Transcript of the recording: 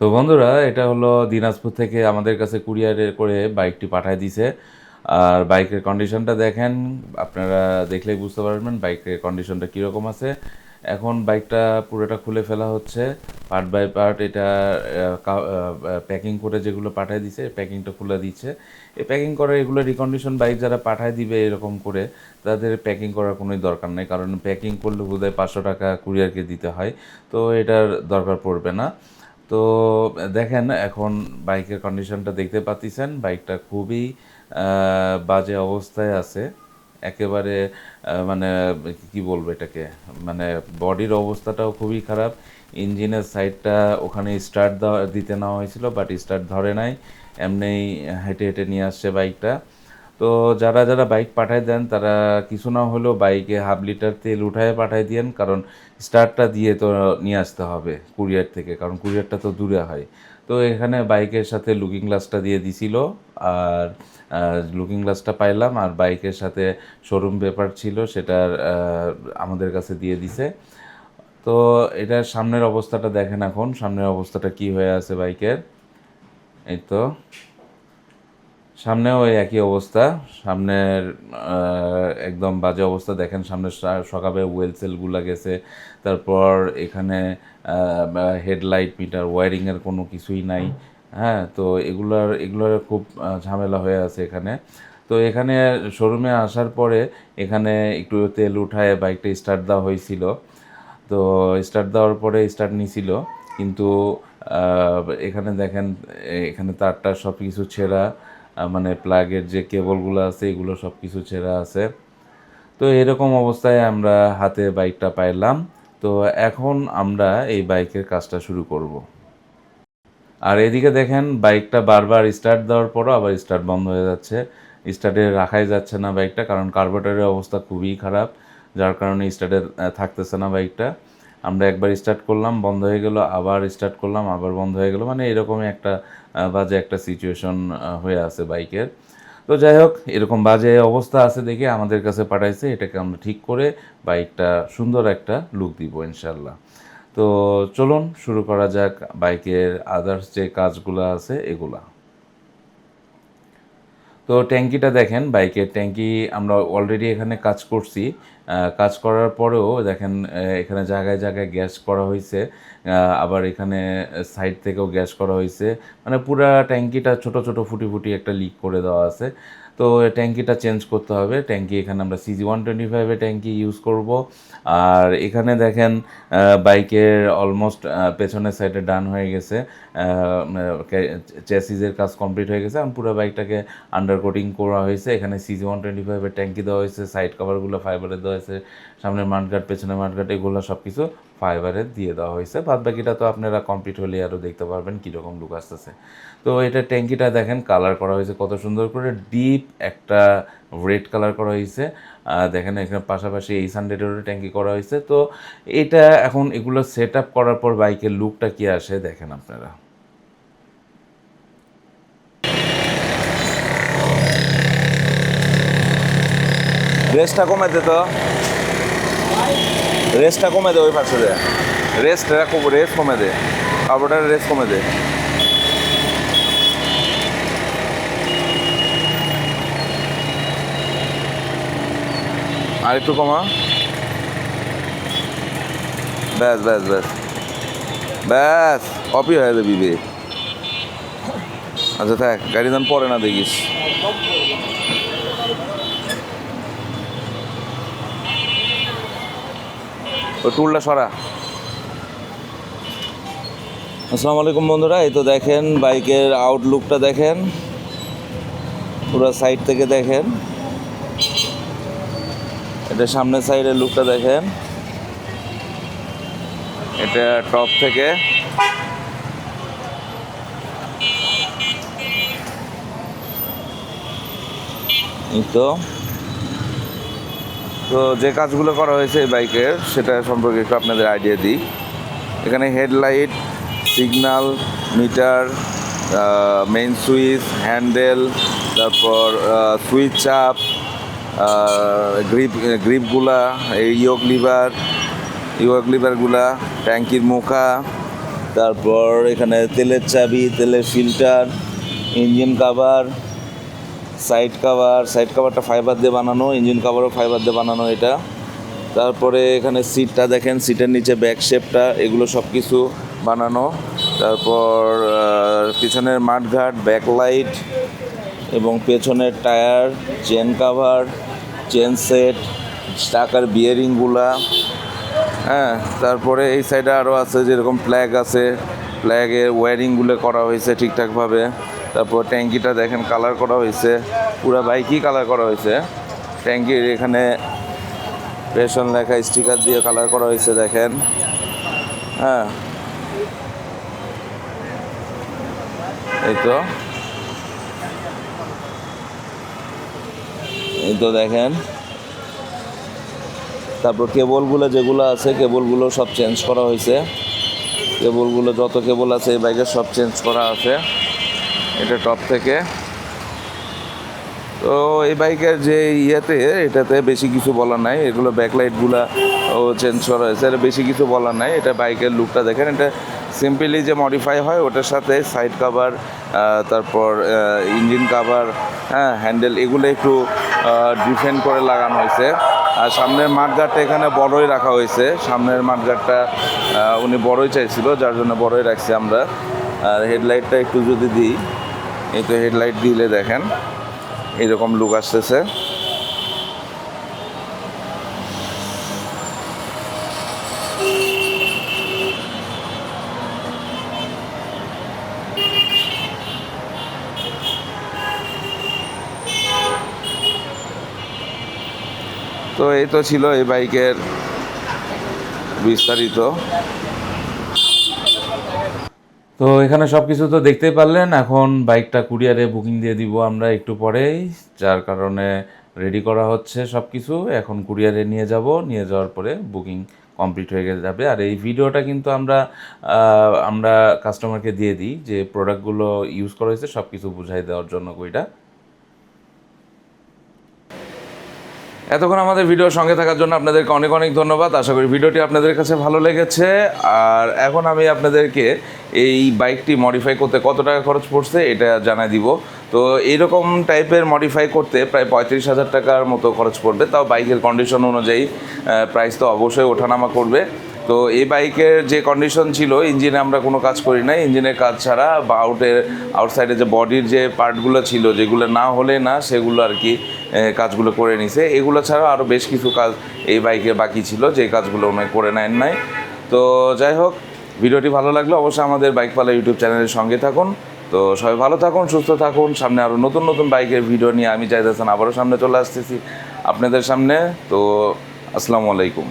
তো বন্ধুরা, এটা হলো দিনাজপুর থেকে আমাদের কাছে কুরিয়ারে করে বাইকটি পাঠায় দিছে। আর বাইকের কন্ডিশনটা দেখেন, আপনারা দেখলেই বুঝতে পারবেন বাইকের কন্ডিশনটা কীরকম আছে। এখন বাইকটা পুরোটা খুলে ফেলা হচ্ছে, পার্ট বাই পার্ট এটা প্যাকিং করে যেগুলো পাঠায় দিছে, প্যাকিংটা খুলে দিচ্ছে। এই প্যাকিং করা, এগুলো রিকন্ডিশন বাইক যারা পাঠায় দিবে এরকম করে, তাদের প্যাকিং করার কোনোই দরকার নেই। কারণ প্যাকিং করলে বোধহয় পাঁচশো টাকা কুরিয়ারকে দিতে হয়, তো এটার দরকার পড়বে না। তো দেখেন, এখন বাইকের কন্ডিশনটা দেখতে পাচ্ছেন, বাইকটা খুবই বাজে অবস্থায় আছে। একেবারে মানে কি বলব এটাকে? মানে বডির অবস্থাটাও খুবই খারাপ। ইঞ্জিনের সাইডটা ওখানে স্টার্ট দিতে নেওয়া হয়েছিল বাট স্টার্ট ধরে নাই। এমনি হেঁটে হেঁটে নিয়ে আসছে বাইকটা। তো যারা যারা বাইক পাঠায় দেন, তারা কিছু না হলেও বাইকে হাফ লিটার তেল উঠায় পাঠায় দিয়েন, কারণ স্টার্টটা দিয়ে তো নিয়ে আসতে হবে কুরিয়ার থেকে, কারণ কুরিয়ারটা তো দূরে হয়। তো এখানে বাইকের সাথে লুকিং গ্লাসটা দিয়ে দিছিল, আর লুকিং গ্লাসটা পাইলাম, আর বাইকের সাথে শোরুম পেপার ছিল, সেটার আমাদের কাছে দিয়ে দিছে। তো এটার সামনের অবস্থাটা দেখেন এখন, সামনের অবস্থাটা কি হয়ে আছে বাইকের এই তো। সামনেও একই অবস্থা। সামনের একদম বাজে অবস্থা। দেখেন সামনে সকালে ওয়েল সেলগুলো গেছে। তারপর এখানে হেডলাইট মিটার ওয়ারিংয়ের কোনো কিছুই নাই। হ্যাঁ তো এগুলার, এগুলোর খুব ঝামেলা হয়ে আছে এখানে। তো এখানে শোরুমে আসার পরে এখানে একটু তেল উঠায় বাইকটা স্টার্ট দেওয়া হয়েছিল। তো স্টার্ট দেওয়ার পরে স্টার্ট নিছিল। কিন্তু এখানে দেখেন এখানে তারটা সব কিছু ছেঁড়া। মানে প্লাগের যে কেবলগুলো আছে, এগুলো সব কিছু ছেঁড়া আছে। তো এরকম অবস্থায় আমরা হাতে বাইকটা পাইলাম। তো এখন আমরা এই বাইকের কাজটা শুরু করব। আর এদিকে দেখেন, বাইকটা বারবার স্টার্ট দেওয়ার পরও আবার স্টার্ট বন্ধ হয়ে যাচ্ছে। স্টার্টে রাখাই যাচ্ছে না বাইকটা, কারণ কার্বোরেটরের অবস্থা খুবই খারাপ, যার কারণে স্টার্টে থাকতেছে না বাইকটা। আমরা একবার স্টার্ট করলাম, বন্ধ হয়ে গেল, আবার স্টার্ট করলাম, আবার বন্ধ হয়ে গেল মানে এরকমই একটা বাজে একটা সিচুয়েশন হয়ে আছে বাইকের। তো যাই হোক, এরকম বাজে অবস্থা আছে দেখে আমাদের কাছে পাঠাইছে, এটাকে আমরা ঠিক করে বাইকটা সুন্দর একটা লুক দিব ইনশাল্লাহ তো চলুন, শুরু করা যাক বাইকের আদার্স যে কাজগুলো আছে, এগুলা। তো ট্যাঙ্কিটা দেখেন, বাইকের ট্যাঙ্কি আমরা অলরেডি এখানে কাজ করছি। কাজ করার পরেও দেখেন এখানে জায়গায় জায়গায় গ্যাস করা হয়েছে আবার এখানে সাইড থেকেও গ্যাস করা হয়েছে মানে পুরা ট্যাঙ্কিটা ছোট ছোট ফুটি ফুটি একটা লিক করে দেওয়া আছে। তো ট্যাঙ্কিটা চেঞ্জ করতে হবে। ট্যাঙ্কি এখানে আমরা সিজি ওয়ান টোয়েন্টি ফাইভের ট্যাঙ্কি ইউজ করব। আর এখানে দেখেন বাইকের অলমোস্ট পেছনের সাইডে ডান হয়ে গেছে। চ্যাসিসের কাজ কমপ্লিট হয়ে গেছে। এখন পুরো বাইকটাকে আন্ডার কোটিং করা হয়েছে। এখানে সিজি ওয়ান টোয়েন্টি ফাইভের ট্যাঙ্কি দেওয়া হয়েছে। সাইড কভারগুলো ফাইবারের দেওয়া হয়েছে। সামনের মাঠগার্ড পেছনে মাঠগার্ড এগুলো সব কিছু ফাইবারের দিয়ে দেওয়া হয়েছে। বাদ বাকিটা তো আপনারা কমপ্লিট হলে আরও দেখতে পারবেন কীরকম লুক আসতেছে। তো এটা ট্যাঙ্কিটা দেখেন কালার করা হয়েছে কত সুন্দর করে। ডিপ একটা রেড কালার করা হয়েছে। দেখেন এখানে পাশাপাশি এইচ হান্ড্রেডেরও ট্যাঙ্কি করা হয়েছে। তো এটা এখন এগুলো সেট আপ করার পর বাইকের লুকটা কি আসে দেখেন আপনারা। রেসটা কমে দে তো। রেসটা কমে দে ওই পাশে দে। রেস্ট রেস কমে দে। কার্বোটারের রেস কমে দে। আর একটু কমা। ব্যাস ব্যাস ব্যাস। ব্যাস কপি হয়ে যাবি বে। আচ্ছা থাক, গাড়ি দান পরে না দেখিস। ওই টুলটা সরা। আসসালামু আলাইকুম বন্ধুরা, এই তো দেখেন বাইকের আউটলুকটা দেখেন। পুরো সাইড থেকে দেখেন। এটা সামনের সাইডের লুকটা দেখেন। এটা টপ থেকে। এই তো। তো যে কাজগুলো করা হয়েছে এই বাইকের সেটা সম্পর্কে একটু আপনাদের আইডিয়া দিই। এখানে headlight signal meter main switch handle তারপর সুইচ চাপ গ্রিপ গ্রিপগুলা এই ইয়োগ লিভার ইয়োগ লিভারগুলা ট্যাঙ্কির মুখা, তারপর এখানে তেলের চাবি, তেলের filter engine cover side cover, side কাভারটা fibre দিয়ে বানানো ইঞ্জিন কাভারও ফাইবার দিয়ে বানানো এটা। তারপরে এখানে সিটটা দেখেন সিটের নিচে ব্যাক শেপটা এগুলো সব কিছু বানানো। তারপর পিছনের মাঠঘাট ব্যাকলাইট এবং পেছনের tyre chain cover chain set টাকার বিয়ারিংগুলা হ্যাঁ তারপরে এই সাইডে আরও আছে, যেরকম ফ্ল্যাগ আছে ফ্ল্যাগের ওয়ারিংগুলো করা হয়েছে ঠিকঠাকভাবে। তারপর ট্যাঙ্কিটা দেখেন কালার করা হয়েছে। পুরো বাইকই কালার করা হয়েছে। ট্যাঙ্কির এখানে পেশন লেখা স্টিকার দিয়ে কালার করা হয়েছে, দেখেন। হ্যাঁ। এই তো। এই তো দেখেন। তারপর কেবলগুলো যেগুলো আছে, কেবলগুলো সব চেঞ্জ করা হয়েছে। কেবলগুলো, যত কেবল আছে, এই বাইকের সব চেঞ্জ করা আছে। এটা টপ থেকে। তো এই বাইকের যে ইয়েতে, এটাতে বেশি কিছু বলার নাই। এগুলো ব্যাকলাইটগুলো ও চেঞ্জ করা হয়েছে। এটা বেশি কিছু বলার নাই। এটা বাইকের লুকটা দেখেন। এটা সিম্পলি যে মডিফাই হয়, ওটার সাথে সাইড কাভার তারপর ইঞ্জিন কাভার হ্যাঁ হ্যান্ডেল এগুলো একটু ডিফেন্ড করে লাগানো হয়েছে। আর সামনের মাঠগাটটা এখানে বড়ই রাখা হয়েছে। সামনের মাঠগাটটা উনি বড়ই চাইছিল, যার জন্য বড়ই রাখছি আমরা। আর হেডলাইটটা একটু যদি দিই। এই তো হেডলাইট দিলে দেখেন, এরকম লুক আসতেছে। তো এই তো ছিল এই বাইকের বিস্তারিত। তো এখানে সব কিছু তো দেখতেই পারলেন। এখন বাইকটা কুরিয়ারে বুকিং দিয়ে দিব আমরা একটু পরেই, যার কারণে রেডি করা হচ্ছে সব কিছু এখন কুরিয়ারে নিয়ে যাব, নিয়ে যাওয়ার পরে বুকিং কমপ্লিট হয়ে যাবে। আর এই ভিডিওটা কিন্তু আমরা আমরা কাস্টমারকে দিয়ে দিই যে প্রোডাক্টগুলো ইউজ করা হয়েছে সব কিছু বুঝাই দেওয়ার জন্য কইটা এতক্ষণ আমাদের ভিডিওর সঙ্গে থাকার জন্য আপনাদেরকে অনেক অনেক ধন্যবাদ। আশা করি ভিডিওটি আপনাদের কাছে ভালো লেগেছে। আর এখন আমি আপনাদেরকে এই বাইকটি মডিফাই করতে কত টাকা খরচ পড়ছে এটা জানাই দিব। তো এইরকম টাইপের মডিফাই করতে প্রায় পঁয়ত্রিশ হাজার টাকার মতো খরচ পড়বে। তাও বাইকের কন্ডিশন অনুযায়ী প্রাইস তো অবশ্যই ওঠানামা করবে। তো এই বাইকের যে কন্ডিশন ছিল ইঞ্জিনে আমরা কোনো কাজ করি না ইঞ্জিনের কাজ ছাড়া বা আউটের আউটসাইডে যে বডির যে পার্টগুলো ছিল, যেগুলো না হলে না সেগুলো আর কি কাজগুলো করে নিছে। এগুলো ছাড়া আরও বেশ কিছু কাজ এই বাইকে বাকি ছিল, যে কাজগুলো ওনায় করে নেন নাই। তো যাই হোক, ভিডিওটি ভালো লাগলে অবশ্যই আমাদের বাইকপালা ইউটিউব চ্যানেলের সঙ্গে থাকুন। তো সবাই ভালো থাকুন, সুস্থ থাকুন। সামনে আরও নতুন নতুন বাইকের ভিডিও নিয়ে আমি চাইতেছেন আবারও সামনে চলে আসতেছি আপনাদের সামনে। তো আসসালামু আলাইকুম।